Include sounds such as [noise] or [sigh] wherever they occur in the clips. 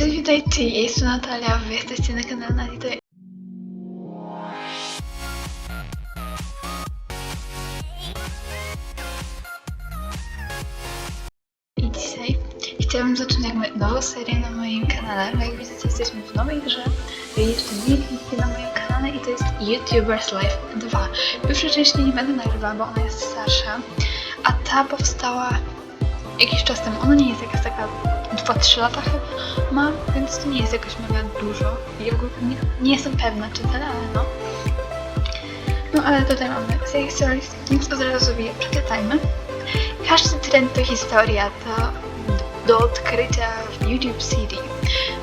Cześć, witajcie, jestem Natalia, wy jesteście na kanale Natalia. I dzisiaj chciałabym zacząć jakby nową serię na moim kanale, bo jak widzicie jesteśmy w nowej grze, jeszcze nie widzicie na moim kanale i to jest YouTubers Life 2. Pierwszej części nie będę nagrywała, bo ona jest starsza, a ta powstała jakiś czas temu. Ona nie jest jakaś taka 2-3 lata chyba ma, więc to nie jest jakoś mega dużo. Nie, nie jestem pewna czy tyle, ale no. No ale tutaj mamy Say Stories, więc od razu je przeczytajmy. Każdy trend to historia, to do odkrycia w YouTube City.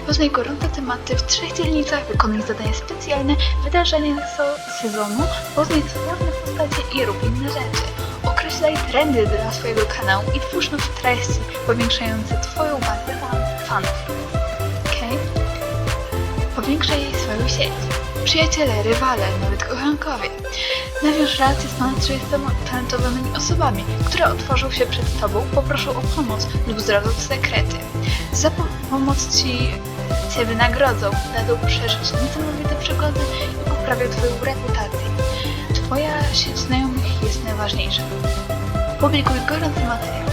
Poznaj gorące tematy w trzech dzielnicach, wykonuj zadania specjalne, wydarzenia se- sezonu, poznaj sławne postacie i rób inne rzeczy. Określaj trendy dla swojego kanału i twórz nowe treści powiększające Twoją bazę fan- fanów. Okej? Powiększaj jej swoją sieć. Przyjaciele, rywale, nawet kochankowie. Nawiąż relacje z ponad 30 talentowymi osobami, które otworzą się przed Tobą, poproszą o pomoc lub zdradzą sekrety. Za po- pomoc Ci Cię wynagrodzą, dadzą przeżyć niesamowite przygody i poprawią Twoją reputację. Twoja sieć znajomych jest najważniejsza. Publikuj gorący materiał.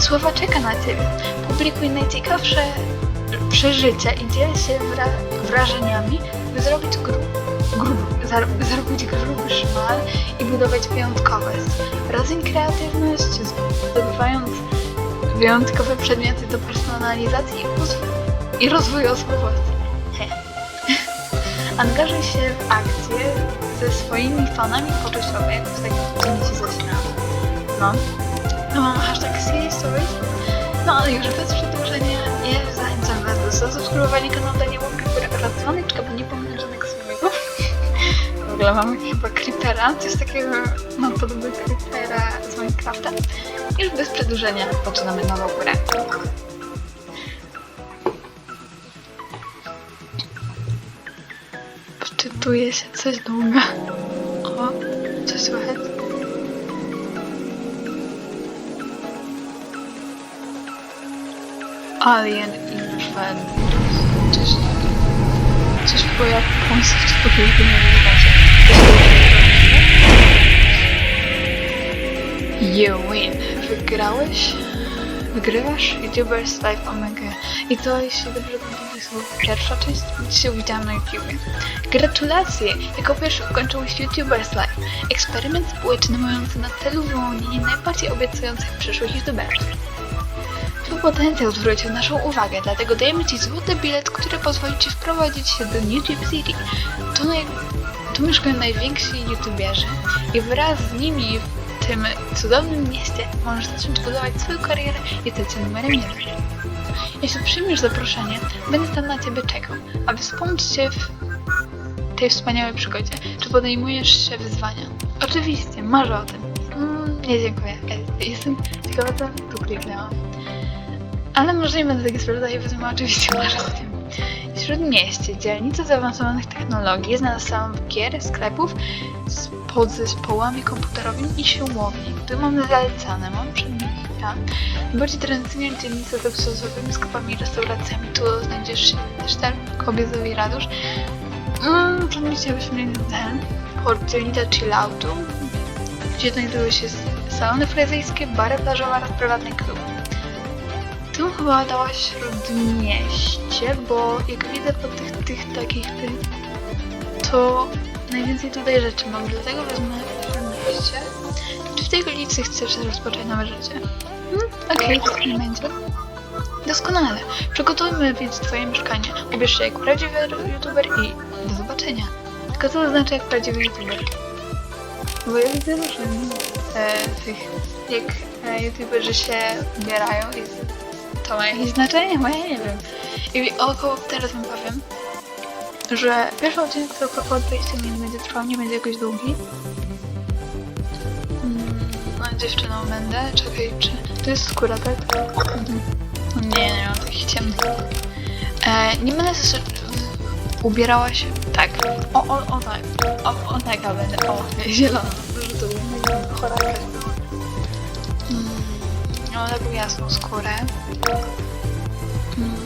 Słowa czeka na Ciebie. Publikuj najciekawsze przeżycia i dziel się wra- wrażeniami, by zrobić gru- grub, zar- zrobić gruby szmal i budować wyjątkowość. Rozwiń kreatywność, zdobywając wyjątkowe przedmioty do personalizacji i, rozwoju osobowości. [laughs] Angażuj się w akcje ze swoimi fanami poczuciowo, jak w takim filmie się zaczynam. No. No mam hashtag Stories. No ale już bez przedłużenia, ja zachęcam Was do zasubskrybowania kanału, w górę oraz dzwoneczka, bo nie pomnę żadnego swojego. W ogóle mamy chyba Creepera, coś takiego, no podobny Creepera z Minecrafta. Już bez przedłużenia zaczynamy nową grę. Wczytuje się coś długo. O, coś słychać? Alien Invaders. Coś Coś po japońsku, po polsku nie wiem, You win. Wygrałeś? Wygrywasz? YouTubers Live Omega. I to, jeśli dobrze pamiętam, to pierwsza część, dzisiaj widziałam na YouTubie. Gratulacje! Jako pierwszy ukończyłeś YouTubers Live. Eksperyment społeczny mający na celu wyłonienie najbardziej obiecujących przyszłych YouTuberów. Twój potencjał zwrócił naszą uwagę, dlatego dajemy Ci złoty bilet, który pozwoli Ci wprowadzić się do YouTube City. Tu, naj... tu mieszkają najwięksi YouTuberzy i wraz z nimi tym cudownym mieście możesz zacząć budować swoją karierę i stać numerem jeden. Jeśli przyjmiesz zaproszenie, będę tam na Ciebie czekał, aby wspomóc Cię w tej wspaniałej przygodzie. Czy podejmujesz się wyzwania? Oczywiście, marzę o tym. Mm, nie dziękuję. Jestem ciekawa, co tu kliknęłam. Ale może nie będę takie i wezmę oczywiście marzę o tym. Śródmieście, dzielnica zaawansowanych technologii, znana samym gier, sklepów z podzespołami komputerowymi i siłowni. Tu mamy zalecane, mam przedmiocia. Bardziej tradycyjnie dzielnica z luksusowymi sklepami i restauracjami. Tu znajdziesz się też ten kobiecowy ratusz. Mm, przedmiocie byśmy ten. Port dzielnica chilloutu, gdzie znajdują się salony fryzyjskie, bary plażowe oraz prywatne kluby. Tu chyba dała śródmieście, bo jak widzę po tych, tych takich tych, to najwięcej tutaj rzeczy mam, dlatego wezmę śródmieście. Czy w tej ulicy chcesz rozpocząć nowe życie? Hmm? Okej, okay, nie będzie. Doskonale. Przygotujmy więc twoje mieszkanie. Ubierz się jak prawdziwy youtuber i do zobaczenia. Tylko co to znaczy jak prawdziwy youtuber? Bo ja widzę różne e, tych, jak e, youtuberzy się ubierają i to ma jakieś znaczenie? Bo ja nie wiem. I około teraz wam powiem, że pierwszy odcinek to około 20 minut będzie trwał, nie będzie jakoś długi. Mm, No, dziewczyną będę. Czekaj, czy... To jest skóra, tak? Mhm. Nie, nie mam takich ciemnych. E, nie będę też ubierała się... Tak. O, o, o tak. O, o taka będę. O, zielona. Że to chora Mam taką jasną skórę. Mm.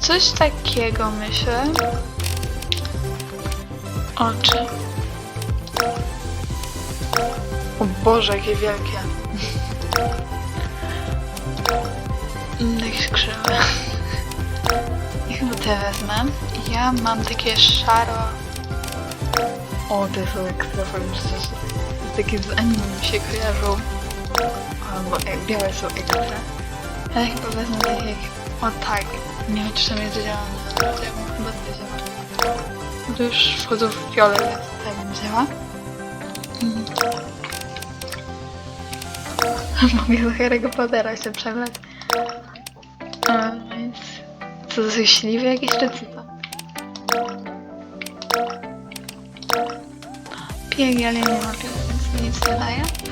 Coś takiego myślę. Oczy. O Boże, jakie wielkie. Mm, Jakieś krzywe. I chyba te wezmę. Ja mam takie szaro... O, te są ekstra, powiem szczerze. Takie z anime mi się kojarzą. Albo białe są ekstra. Ale chyba wezmę takie jak... O tak, nie wiem czy tam jest zielone. Ja bym chyba to wzięła. To już wchodzą w fiolet, więc tak bym wzięła. [laughs] Mogę do Harry'ego Pottera się przebrać. Więc... Co to są śliwy jakieś czy co? Piegi, ale nie ma więc nic nie daje.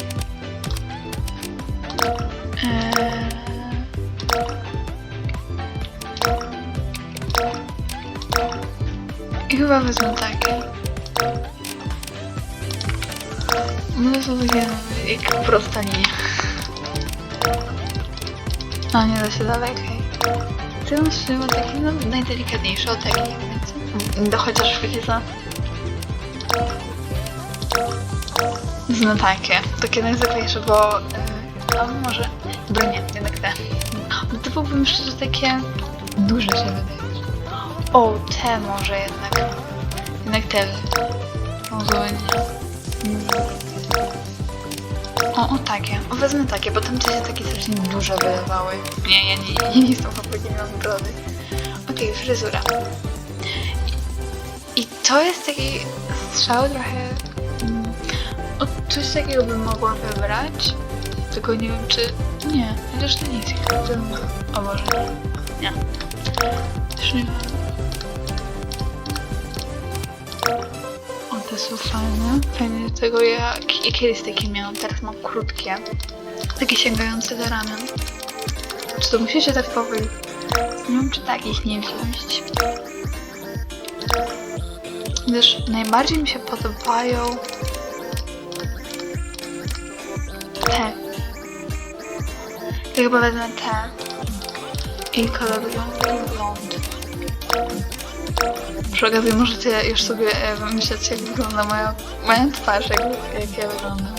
I chyba wezmę takie. No są takie no, jak prosta linia. A nie da się dalej, okej. Ty masz chyba taki no, najdelikatniejszy od takich, więc... No chociaż co? No takie, takie najzwyklejsze, bo... Yy, a może... Dobra nie, jednak te. No to byłbym szczerze takie... Duże się wydaje. O, te może jednak. Jednak te. Może nie. O, o takie. O, wezmę takie, bo tam się takie strasznie duże wydawały. Nie, ja nie, nie, nie jestem chłopakiem, mam brody. Okej, fryzura. I, I to jest taki strzał trochę... mm, O, coś takiego bym mogła wybrać. Tylko nie wiem czy... Nie, to nie jest. O Boże. Nie. Też nie wiem. O, te są fajne. Fajne do tego jak... Ja kiedyś takie miałam, teraz mam krótkie. Takie sięgające do ramion. Czy to musi się tak powoli? Nie wiem, czy takich nie wziąć. Gdyż najbardziej mi się podobają te. Ja chyba wezmę te. I kolor blond. Okazji możecie już sobie e, wymyśleć, jak wygląda moja, moja twarz, jak, jak ja wyglądam.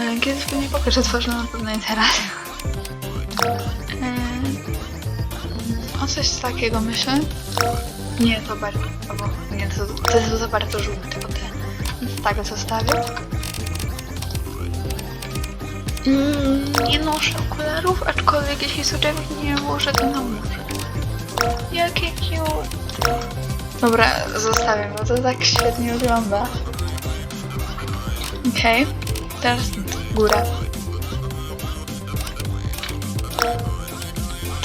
E, Kiedyś pewnie pokażę twarz, na pewno nie teraz. E, O coś takiego myślę. Nie, to bardzo... Albo, nie, to, to jest za bardzo żółte, bo te... Tak zostawię. Mm, nie noszę okularów, aczkolwiek jeśli soczewek nie włożę, to na muszę. Jakie cute. Dobra, zostawię, bo to tak świetnie wygląda. Okej, teraz góra.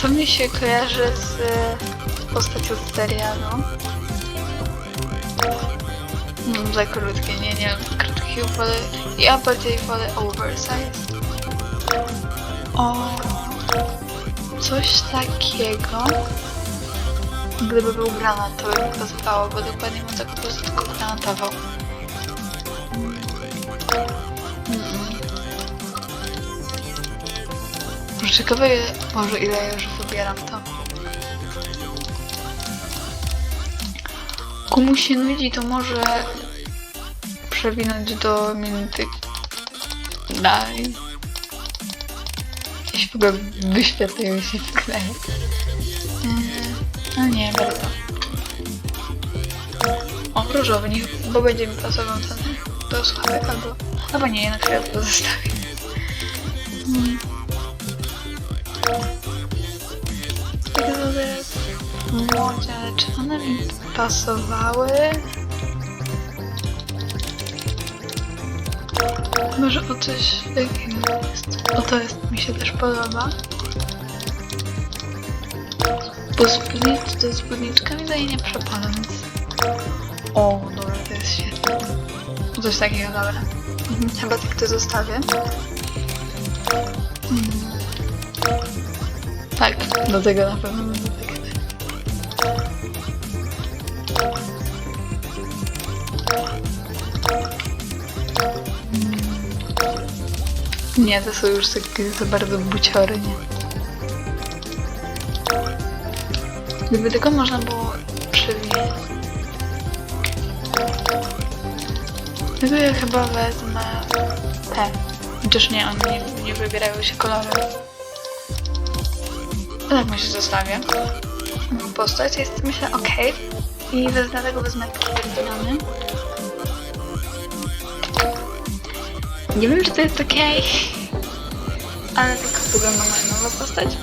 To mi się kojarzy z postacią z serialu. Mm, za krótkie, nie, nie, krótkie wolę. Ja bardziej wolę oversize. O, coś takiego. Gdyby był granat, to by mi pasowało, bo dokładnie mam tak po prostu tylko granatował. Ciekawe, może ile ja już wybieram to. Komu się nudzi, to może przewinąć do minuty dalej. Jakieś w ogóle wyświetlają się w tle. No nie, bardzo. O, różowy, niech, bo będzie mi pasował ten do słuchawek albo... Albo nie, na chwilę to zostawię. Mm. Tak sobie młodzie, czy one mi pasowały? Może o coś takiego jest. O to jest, mi się też podoba. Bo spódnic, to spódniczkami daje nie przepadam. O, dobra, to jest świetne. Coś takiego, dobra. Mhm, chyba tak to zostawię. Mm. Tak, do tego na pewno będę tak. Nie, to są już takie za bardzo buciory, nie. Gdyby tylko można było przywieźć. No to ja chyba wezmę te. Chociaż nie, one nie, wybierają się kolory. To tak myślę zostawię. Postać jest myślę ok. I dlatego wezmę potwierdzony. Nie wiem czy to jest ok. Ale tak wygląda moja nowa postać.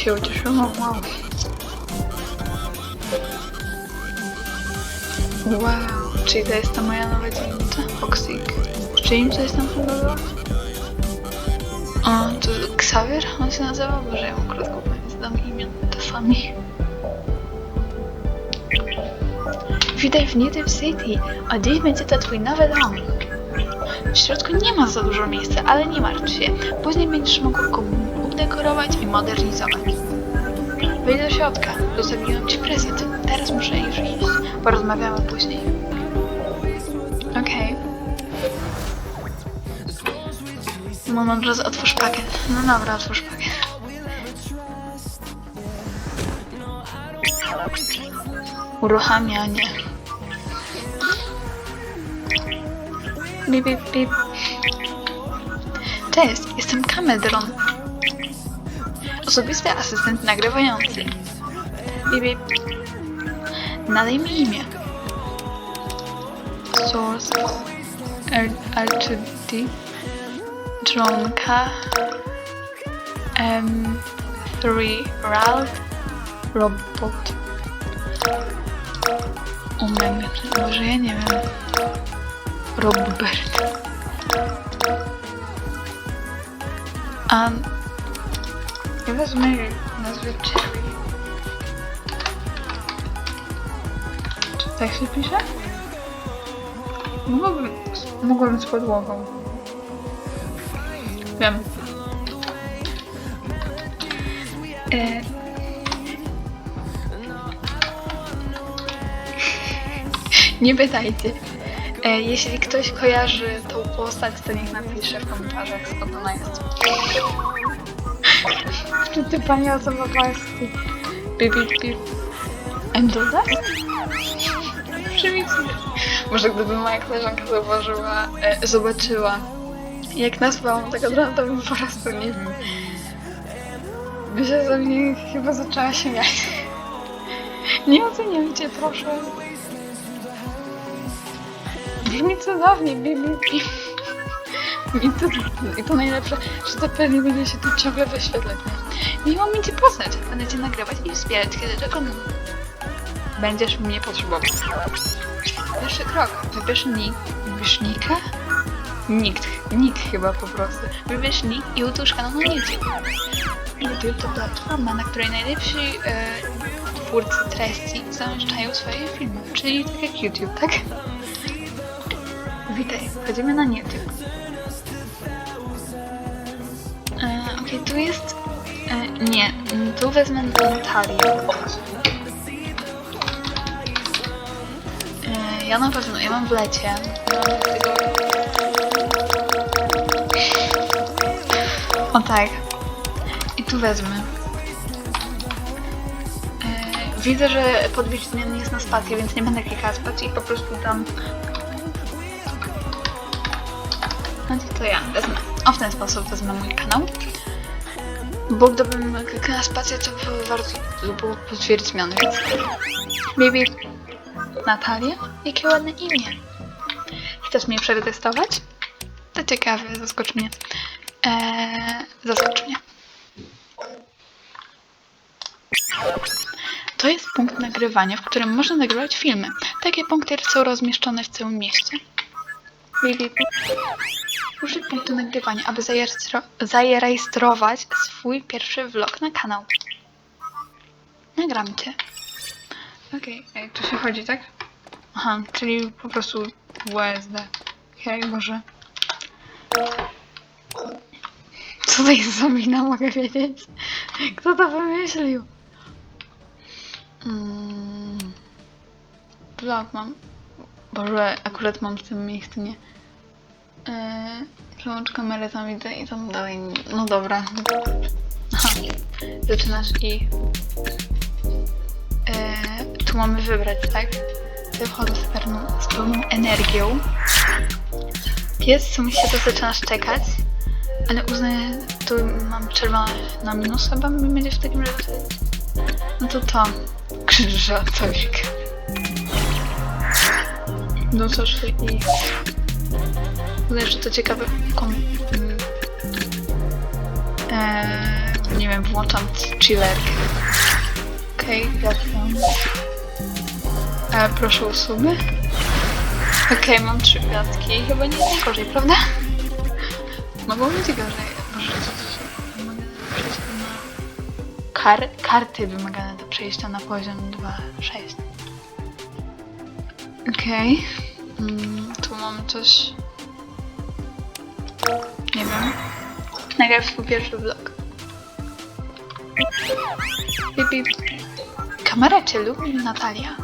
Się ucieszyło. Wow. Wow, czyli to jest ta moja nowa dzielnica? Foxik. Czy im coś tam podoba? O, to Xavier? On się nazywa? Boże, ja mam krótko pamięć, znam imion czasami. Witaj w Native City. Od dziś będzie to twój nowy dom. W środku nie ma za dużo miejsca, ale nie martw się. Później będziesz mógł go udekorować i modernizować. Wejdź do środka. Zostawiłem ci prezent. Teraz muszę już iść. Porozmawiamy później. Okej. No od razu otwórz pakiet. No dobra, otwórz pakiet. Uruchamianie. Bip, bip, bip. Cześć, jestem Kamedron. Osobisty asystent nagrywający. Bip, bip. Nadaj mi imię. Source R2D Dronka M3 Ralph Robot Umem, może ja nie wiem Robert A ja wezmę nazwę Cherry Czy tak się pisze? Mogłabym, mogłabym z podłogą. Wiem. E... [laughs] Nie pytajcie. E, jeśli ktoś kojarzy tą postać, to niech napisze w komentarzach skąd ona jest. Czy ty pani osoba polski? Bip, bip, bip. Endoda? Przemyśl. Może gdyby moja koleżanka zauważyła, e, zobaczyła, jak nazwałam tego drona, to bym po prostu nie wiem. By się ze mnie chyba zaczęła śmiać. Nie oceniajcie, proszę. Brzmi cudownie, bibi. I to, I to najlepsze, że to pewnie będzie się tu ciągle wyświetlać. Miło mi cię poznać. Będę cię nagrywać i wspierać, kiedy tylko będziesz mnie potrzebował. Pierwszy krok. Wybierz nick. Wybierz nika? Nikt. Nick chyba po prostu. Wybierz nick i utwórz kanał na YouTube. YouTube to platforma, na której najlepsi e, twórcy treści zamieszczają swoje filmy. Czyli tak jak YouTube, tak? Witaj, wchodzimy na YouTube. Tu jest... E, nie, tu wezmę Natalię. E, ja na pewno, ja mam w lecie. O tak. I tu wezmę. E, widzę, że podbić zmian jest na spację, więc nie będę klikała spacji i po prostu tam... No gdzie to ja wezmę. O, w ten sposób wezmę mój kanał. Bo gdybym kliknęła spację, to by bardzo to było. Baby, Natalia? Jakie ładne imię. Chcesz mnie przetestować? To ciekawe, zaskocz mnie. Eee, zaskocz mnie. To jest punkt nagrywania, w którym można nagrywać filmy. Takie punkty są rozmieszczone w całym mieście. Bibi. Użyj punktu nagrywania, aby zarejestro- zarejestrować swój pierwszy vlog na kanał. Nagram cię. Okej, okay. tu się chodzi, tak? Aha, czyli po prostu WSD. Okej, może. Co to jest za mina, mogę wiedzieć? Kto to wymyślił? Mm. Vlog mam. Boże, akurat mam w tym miejscu, nie? Eee, przełącz kamerę tam idę i tam dalej. No dobra. Aha. Zaczynasz i. Eee, tu mamy wybrać, tak? Ja wchodzę z z pełną energią. Pies, co mi się to zaczyna szczekać, ale uznaję, tu mam czerwone na minus chyba mi będzie w takim razie. No to to. Krzyżatowiek. No cóż, i... Wydaje, że to ciekawe kom... mm, Eee, nie wiem, włączam chiller. Okej, okay, wracam. E, proszę o sumy. Okej, mam trzy gwiazdki. Chyba nie jest gorzej, prawda? Mogło być gorzej. Może to się... Mogę przejść na... Kar karty wymagane do przejścia na poziom 2.6. Okej. Mm, tu mamy coś... Nie wiem. Nagraj swój pierwszy vlog. Pip, pip. Kamera cię lubi, Natalia.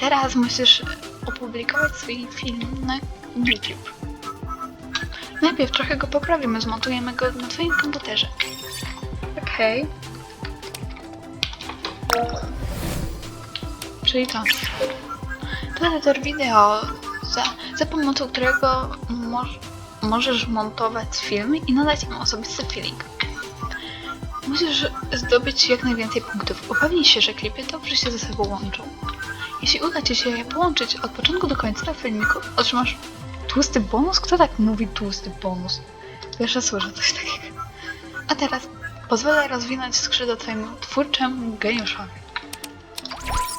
Teraz musisz opublikować swój film na YouTube. Najpierw trochę go poprawimy, zmontujemy go na twoim komputerze. Okej. Czyli to. To edytor wideo, za, za pomocą którego moż, możesz montować filmy i nadać im osobisty feeling. Musisz zdobyć jak najwięcej punktów. Upewnij się, że klipy dobrze się ze sobą łączą. Jeśli uda Ci się je połączyć od początku do końca filmiku, otrzymasz tłusty bonus? Kto tak mówi tłusty bonus? Pierwsze słyszę coś takiego. A teraz pozwolę rozwinąć skrzydła Twojemu twórczemu geniuszowi.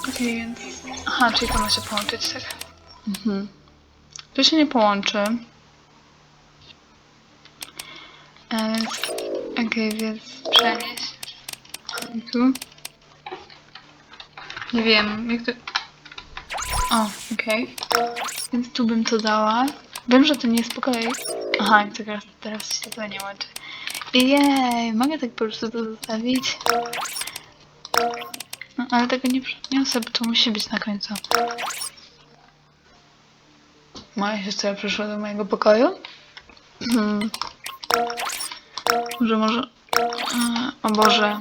Okej, więc... Aha, czyli to ma się połączyć, tak? Mhm. To się nie połączy. E, Okej, więc przenieść. Tu. Nie wiem, jak to... O, okej. Więc tu bym to dała. Wiem, że to nie jest po kolei. Aha, i teraz, teraz się to nie łączy. Jej, mogę tak po prostu to zostawić? No, ale tego nie przeniosę, bo to musi być na końcu. Moja siostra przyszła do mojego pokoju. Hmm. Może, może... Mm, O Boże.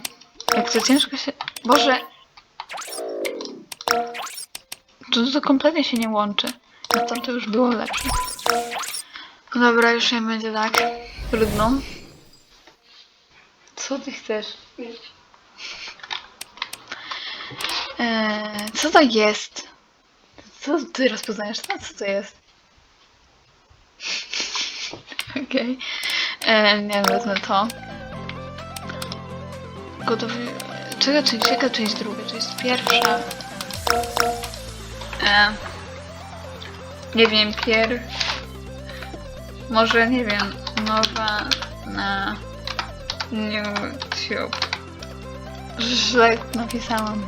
Jak to ciężko się... Boże! To, to kompletnie się nie łączy. A tam to już było lepsze. No Dobra, już nie będzie tak. Trudno. Co ty chcesz? Eee, co to jest? Co ty rozpoznajesz? No, co to jest? [laughs] Okej. Okay. Nie wiem, wezmę to. Gotowy... Czego część, jaka część druga? To jest pierwsza. E, nie wiem, pier... Może, nie wiem, nowa na YouTube. Źle napisałam.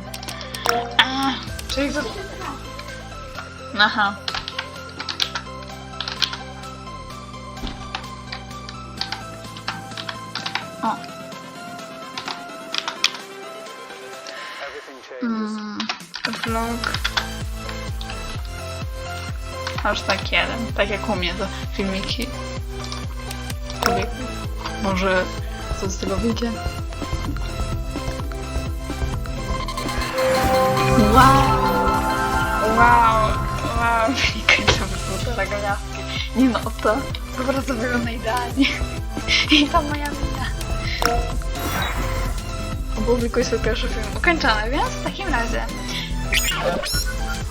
A, czyli to... Aha. Vlog. Hashtag jeden. Tak jak u mnie to filmiki. Może co z tego wyjdzie? Wow! Wow! Wow! [laughs] Końcowy półtora gwiazdki. Nie no, to po prostu wygląda idealnie. [laughs] I to moja wina. Opublikuj swój pierwszy film ukończony, więc w takim razie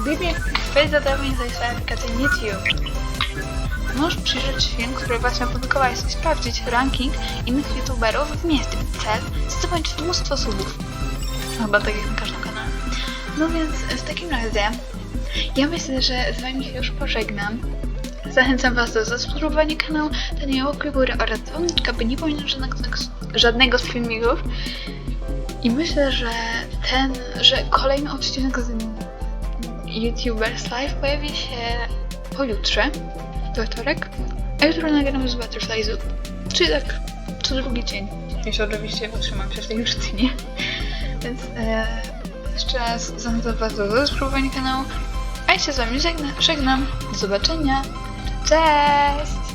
Bibi, wejdź za darmo i zainstaluj aplikację YouTube. Możesz przyjrzeć film, który właśnie opublikowałeś i sprawdzić ranking innych youtuberów w mieście. Cel zdobądź mnóstwo subów. Chyba tak jak na każdym kanale. No więc w takim razie ja myślę, że z wami się już pożegnam. Zachęcam was do zasubskrybowania kanału, dania łapki górę oraz dzwoneczka, by nie pominąć żadnego, żadnego z filmików. I myślę, że ten, że kolejny odcinek z YouTubers Live pojawi się pojutrze, we wtorek, a jutro nagram z Butterfly Zoo. Czyli tak co drugi dzień, jeśli oczywiście utrzymam się w tej rutynie. [laughs] Więc e, jeszcze raz zachęcam was do zasubskrybowania kanału, a ja się z wami żegna, żegnam. Do zobaczenia. Cześć!